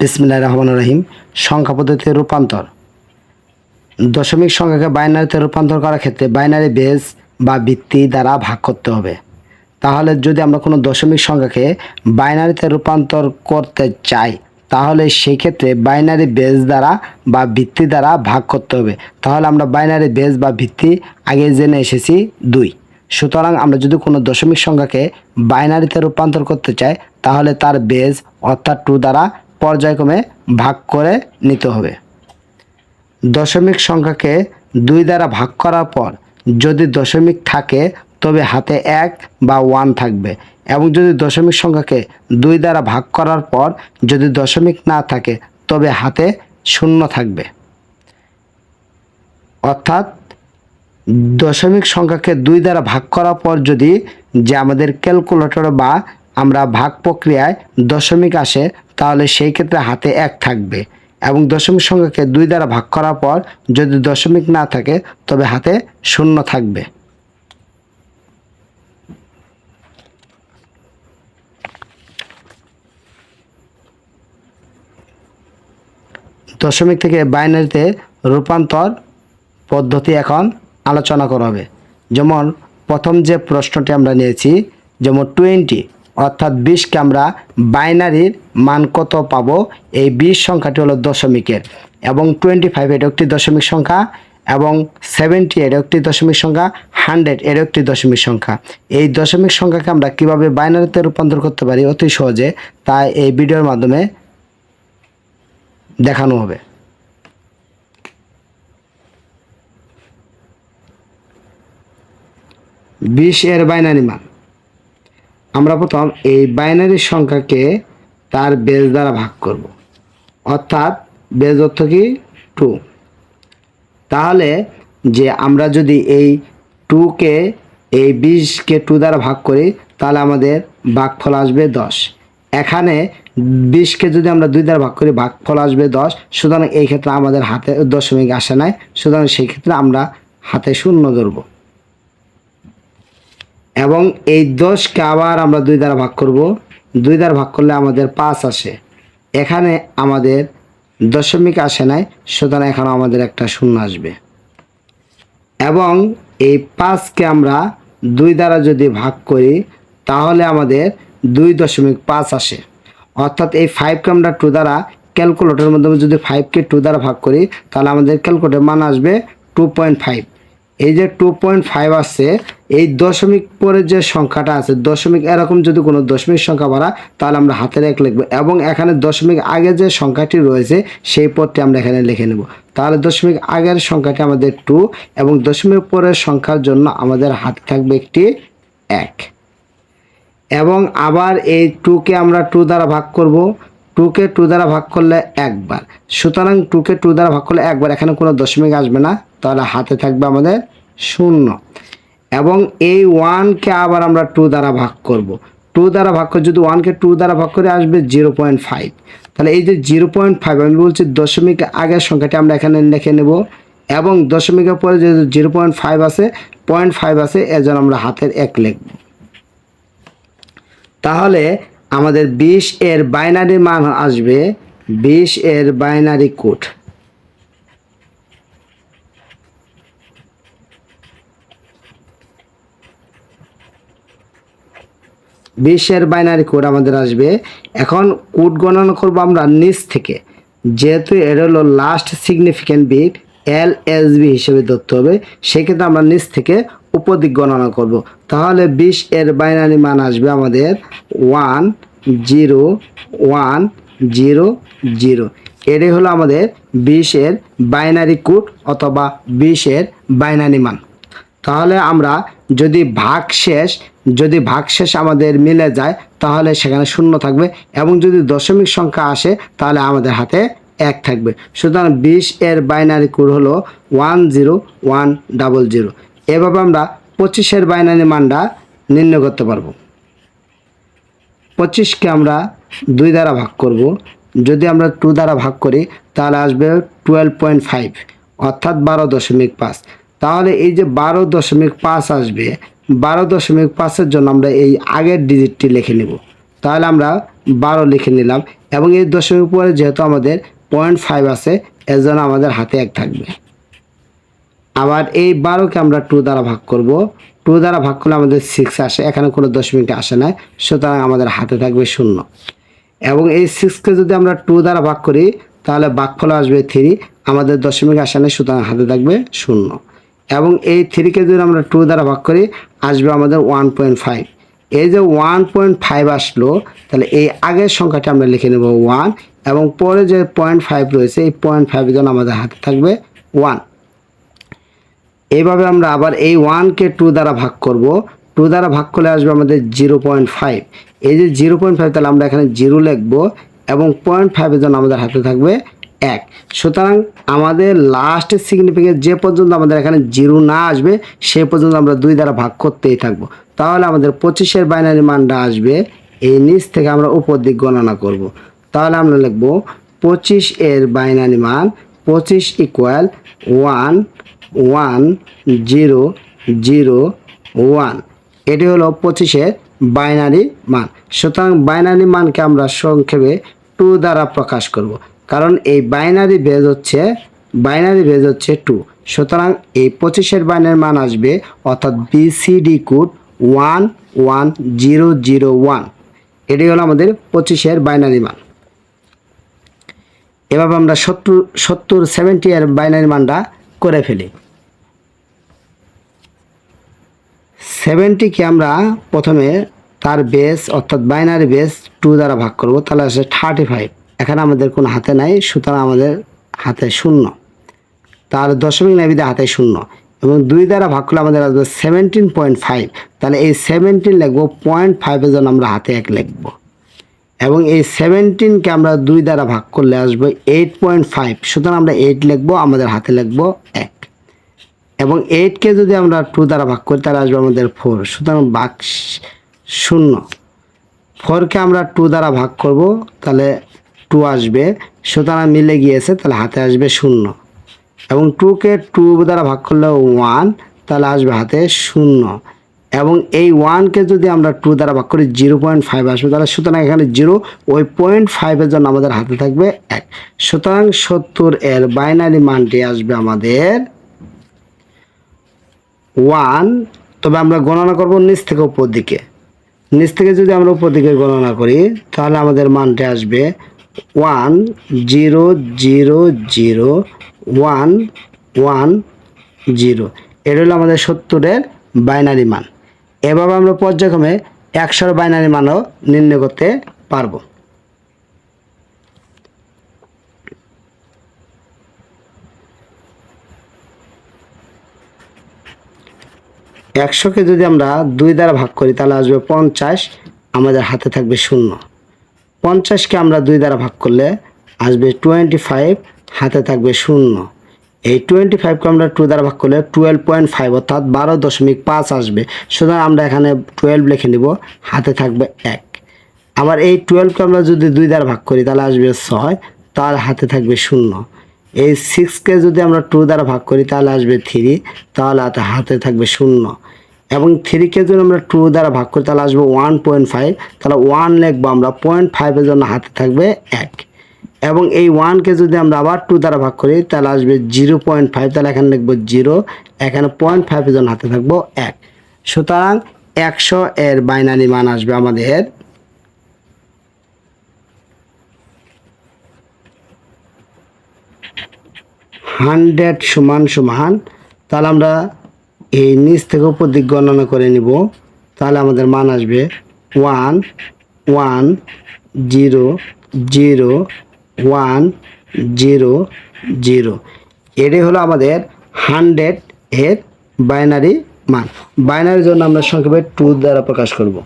বিসমিল্লাহ রহমান রহিম, সংখ্যা পদ্ধতিতে রূপান্তর। দশমিক সংখ্যাকে বাইনারিতে রূপান্তর করার ক্ষেত্রে বাইনারি বেস বা ভিত্তি দ্বারা ভাগ করতে হবে। তাহলে যদি আমরা কোনো দশমিক সংখ্যাকে বাইনারিতে রূপান্তর করতে চাই, তাহলে সেই ক্ষেত্রে বাইনারি বেস দ্বারা বা ভিত্তি দ্বারা ভাগ করতে হবে। তাহলে আমরা বাইনারি বেস বা ভিত্তি আগে জেনে এসেছি দুই। সুতরাং আমরা যদি কোনো দশমিক সংখ্যাকে বাইনারিতে রূপান্তর করতে চাই, তাহলে তার বেস অর্থাৎ টু দ্বারা পর্যায়ক্রমে ভাগ করে নিতে হবে। দশমিক সংখ্যাকে দুই দ্বারা ভাগ করার পর যদি দশমিক থাকে, তবে হাতে এক বা ওয়ান থাকবে এবং যদি দশমিক সংখ্যাকে দুই দ্বারা ভাগ করার পর যদি দশমিক না থাকে, তবে হাতে শূন্য থাকবে। অর্থাৎ দশমিক সংখ্যাকে দুই দ্বারা ভাগ করার পর যদি যে আমাদের ক্যালকুলেটর বা আমরা ভাগ প্রক্রিয়ায় দশমিক আসে তাহলে সেই ক্ষেত্রে হাতে এক থাকবে এবং দশমিক সংখ্যাকে দুই দ্বারা ভাগ করার পর যদি দশমিক না থাকে, তবে হাতে শূন্য থাকবে। দশমিক থেকে বাইনারিতে রূপান্তর পদ্ধতি এখন আলোচনা করা হবে। যেমন প্রথম যে প্রশ্নটি আমরা নিয়েছি, যেমন টোয়েন্টি অর্থাৎ বিশকে আমরা বাইনারির মান কত পাবো? এই বিশ সংখ্যাটি হলো দশমিকের। এবং টোয়েন্টি ফাইভ এটা একটি দশমিক সংখ্যা এবং সেভেন্টি এটা একটি দশমিক সংখ্যা হান্ড্রেড এর একটি দশমিক সংখ্যা। এই দশমিক সংখ্যাকে আমরা কীভাবে বাইনারিতে রূপান্তর করতে পারি? অতি সহজে তাই এই ভিডিওর মাধ্যমে দেখানো হবে। বিশ এর বাইনারি মান। আমরা প্রথম এই বাইনারি সংখ্যাকে তার বেজ দ্বারা ভাগ করব। অর্থাৎ বেজ অর্থ কি? টু তাহলে যে আমরা যদি এই টুকে এই বিশকে টু দ্বারা ভাগ করি, তাহলে আমাদের ভাগফল আসবে দশ। এখানে বিশকে যদি আমরা দুই দ্বারা ভাগ করি ভাগফল আসবে দশ। সুতরাং এই ক্ষেত্রে আমাদের হাতে দশমিক আসে নাই। সুতরাং সেই ক্ষেত্রে আমরা হাতে শূন্য ধরবো। এবং এই দশকে আবার আমরা দুই দ্বারা ভাগ করব। দুই দ্বারা ভাগ করলে আমাদের পাঁচ আসে। এখানে আমাদের দশমিক আসে নাই, সুতরাং এখানে আমাদের একটা শূন্য আসবে। এবং এই পাঁচকে আমরা দুই দ্বারা যদি ভাগ করি, তাহলে আমাদের দুই দশমিক পাঁচ আসে। অর্থাৎ এই ফাইভকে আমরা টু দ্বারা ক্যালকুলেটরের মাধ্যমে যদি ফাইভকে টু দ্বারা ভাগ করি, তাহলে আমাদের ক্যালকুলেটর মান আসবে টু পয়েন্ট ফাইভ এই যে টু পয়েন্ট ফাইভ আসছে এই দশমিক পরে যে সংখ্যাটা আছে, দশমিক এরকম যদি কোনো দশমিক সংখ্যা বাড়া, তাহলে আমরা হাতের এক লিখব এবং এখানে দশমিক আগে যে সংখ্যাটি রয়েছে, সেই পদটি আমরা এখানে লিখে নেব। তাহলে দশমিক আগের সংখ্যাটি আমাদের টু এবং দশমিক পরের সংখ্যার জন্য আমাদের হাত থাকবে একটি এক। এবং আবার এই টুকে আমরা টু দ্বারা ভাগ করব। টুকে টু দ্বারা ভাগ করলে একবার। সুতরাং টুকে টু দ্বারা ভাগ করলে একবার, এখানে কোনো দশমিক আসবে না। তাহলে হাতে থাকবে আমাদের শূন্য। এবং এই ওয়ানকে আবার আমরা টু দ্বারা ভাগ করব। টু দ্বারা ভাগ করে যদি ওয়ানকে টু দ্বারা ভাগ করে আসবে জিরো পয়েন্ট ফাইভ। তাহলে এই যে জিরো পয়েন্ট ফাইভ, আমি বলছি দশমিক আগের সংখ্যাটি আমরা এখানে লিখে নেব। এবং দশমিকের পরে যে জিরো পয়েন্ট ফাইভ আছে, পয়েন্ট ফাইভ আছে এজন্য আমরা হাতের এক লিখব। তাহলে আমাদের বিশ এর বাইনারি মান আসবে বিশ এর বাইনারি কোড। বিশের বাইনারি কোড আমাদের আসবে। এখন কোড গণনা করব আমরা নিচ থেকে। যেহেতু এর হলো last significant bit L S B হিসেবে ধরতে হবে, সেক্ষেত্রে আমরা নিচ থেকে উপদিক গণনা করব। তাহলে বিশ এর বাইনারি মান আসবে আমাদের one zero one zero zero. এটাই হলো আমাদের বিশের বাইনারি কোড অথবা বিশের বাইনারি মান। তাহলে আমরা যদি ভাগ শেষ, যদি ভাগশেষ আমাদের মিলে যায়, তাহলে সেখানে শূন্য থাকবে এবং যদি দশমিক সংখ্যা আসে, তাহলে আমাদের হাতে এক থাকবে। সুতরাং বিশ এর বাইনারি কোড হলো one zero one double zero. এভাবে আমরা পঁচিশের বাইনারি মানটা নির্ণয় করতে পারব। পঁচিশকে আমরা দুই দ্বারা ভাগ করব। যদি আমরা টু দ্বারা ভাগ করি, তাহলে আসবে টুয়েলভ পয়েন্ট ফাইভ অর্থাৎ বারো দশমিক পাঁচ। তাহলে এই যে বারো দশমিক পাঁচ আসবে, বারো দশমিক পাঁচের জন্য আমরা এই আগের ডিজিটটি লিখে নেব। তাহলে আমরা বারো লিখে নিলাম এবং এই দশমিক পরে যেহেতু আমাদের পয়েন্ট ফাইভ আছে, এর জন্য আমাদের হাতে এক থাকবে। আবার এই বারোকে আমরা টু দ্বারা ভাগ করব। টু দ্বারা ভাগ করলে আমাদের সিক্স আসে, এখানে কোনো দশমিক আসে না, সুতরাং আমাদের হাতে থাকবে শূন্য। এবং এই সিক্সকে যদি আমরা টু দ্বারা ভাগ করি, তাহলে ভাগফল আসবে থ্রি আমাদের দশমিক আসে না, সুতরাং হাতে থাকবে শূন্য। এবং এই থ্রিকে যদি আমরা টু দ্বারা ভাগ করি, আসবে আমাদের ওয়ান পয়েন্ট ফাইভ এই যে ওয়ান পয়েন্ট ফাইভ আসলো, তাহলে এই আগের সংখ্যাটা আমরা লিখে নেব ওয়ান এবং পরে যে পয়েন্ট ফাইভ রয়েছে, এই পয়েন্ট ফাইভ জন্য আমাদের হাতে থাকবে ওয়ান এইভাবে আমরা আবার এই ওয়ানকে টু দ্বারা ভাগ করব। টু দ্বারা ভাগ করলে আসবে আমাদের জিরো পয়েন্ট ফাইভ। এই যে জিরো পয়েন্ট ফাইভ তাহলে আমরা এখানে জিরো লিখব এবং পয়েন্ট ফাইভের জন্য আমাদের হাতে থাকবে এক। সুতরাং আমাদের লাস্টের সিগনিফিকেন্স যে পর্যন্ত আমাদের এখানে জিরো না আসবে, সে পর্যন্ত আমরা দুই দ্বারা ভাগ করতেই থাকব। তাহলে আমাদের পঁচিশের বাইনারি মানটা আসবে। এই নিচ থেকে আমরা উপর দিক গণনা করব। তাহলে আমরা লিখব পঁচিশ এর বাইনারি মান পঁচিশ equal one one zero zero one. এটি হলো পঁচিশের বাইনারি মান। সুতরাং বাইনারি মানকে আমরা সংক্ষেপে টু দ্বারা প্রকাশ করব। কারণ এই বাইনারি ভেজ হচ্ছে, বাইনারি ভেজ হচ্ছে টু। সুতরাং এই পঁচিশের বাইনারি মান আসবে অর্থাৎ BCD code one one zero zero one. এটি হলো আমাদের পঁচিশের বাইনারি মান। এভাবে আমরা সত্তর সত্তর, সেভেন্টি এর বাইনারি মানটা করে ফেলি। সেভেন্টিকে আমরা প্রথমে তার বেস অর্থাৎ বাইনারি বেস টু দ্বারা ভাগ করব, তাহলে আসে থার্টি ফাইভ এখানে আমাদের কোনো হাতে নাই, সুতরাং আমাদের হাতে শূন্য। তার দশমিক নাবিতে হাতে শূন্য। এবং দুই দ্বারা ভাগ করলে আমাদের আসবে সেভেন্টিন পয়েন্ট ফাইভ তাহলে এই সেভেন্টিন লিখব পয়েন্ট ফাইভের জন্য আমরা হাতে এক লিখব। এবং এই সেভেন্টিনকে আমরা দুই দ্বারা ভাগ করলে আসব এইট পয়েন্ট ফাইভ সুতরাং আমরা এইট লিখব, আমাদের হাতে লিখব এক। এবং এইটকে যদি আমরা টু দ্বারা ভাগ করি, তাহলে আসবে আমাদের ফোর সুতরাং বাক শূন্য। ফোরকে আমরা টু দ্বারা ভাগ করব, তাহলে টু আসবে। সুতরাং মিলে গিয়েছে, তাহলে হাতে আসবে শূন্য। এবং টুকে টু দ্বারা ভাগ করলে ওয়ান তাহলে আসবে হাতে শূন্য। এবং এই ওয়ানকে যদি আমরা টু দ্বারা ভাগ করি জিরো পয়েন্ট ফাইভ আসবে, তাহলে সুতরাং এখানে জিরো ওই পয়েন্ট ফাইভের জন্য আমাদের হাতে থাকবে এক। সুতরাং সত্তর এর বাইনারি মানটি আসবে আমাদের ওয়ান তবে আমরা গণনা করব নিচ থেকে উপর দিকে। নিচ থেকে যদি আমরা উপর দিকে গণনা করি, তাহলে আমাদের মানটি আসবে one zero zero zero one one zero এটা হলো আমাদের সত্তরের বাইনারি মান। এভাবে আমরা পর্যায়ক্রমে একশোর বাইনারি মানও নির্ণয় করতে পারব। একশোকে যদি আমরা দুই দ্বারা ভাগ করি, তাহলে আসবে পঞ্চাশ, আমাদের হাতে থাকবে শূন্য। পঞ্চাশকে আমরা দুই দ্বারা ভাগ করলে আসবে টোয়েন্টি ফাইভ হাতে থাকবে শূন্য। এই টোয়েন্টি ফাইভকে আমরা টু দ্বারা ভাগ করলে টুয়েলভ পয়েন্ট ফাইভ অর্থাৎ বারো দশমিক পাঁচ আসবে। সুতরাং আমরা এখানে টুয়েলভ লিখে নিব, হাতে থাকবে এক। আবার এই টুয়েলভকে আমরা যদি দুই দ্বারা ভাগ করি, তাহলে আসবে ছয়, তার হাতে থাকবে শূন্য। এই সিক্সকে যদি আমরা টু দ্বারা ভাগ করি, তাহলে আসবে থ্রি তাহলে হাতে হাতে থাকবে শূন্য। এবং থ্রিকে যদি আমরা টু দ্বারা ভাগ করি, তাহলে আসবে ওয়ান পয়েন্ট ফাইভ তাহলে ওয়ান লিখব আমরা পয়েন্ট ফাইভের জন্য হাতে থাকবে এক। এবং এই ওয়ানকে যদি আমরা আবার টু দ্বারা ভাগ করি, তাহলে আসবে জিরো পয়েন্ট ফাইভ তাহলে এখানে লিখব জিরো এখানে পয়েন্ট ফাইভের জন্য হাতে থাকব এক। সুতরাং একশো এর বাইনারি মান আসবে আমাদের হান্ড্রেড সমান সমান, তাহলে আমরা এই নিচ থেকে উপর দিক গণনা করে নিব, তাহলে আমাদের মান আসবে one one zero zero one zero zero. এটাই হলো আমাদের হান্ড্রেড এর বাইনারি মান। বাইনারির জন্য আমরা সংক্ষেপে টু দ্বারা প্রকাশ করব।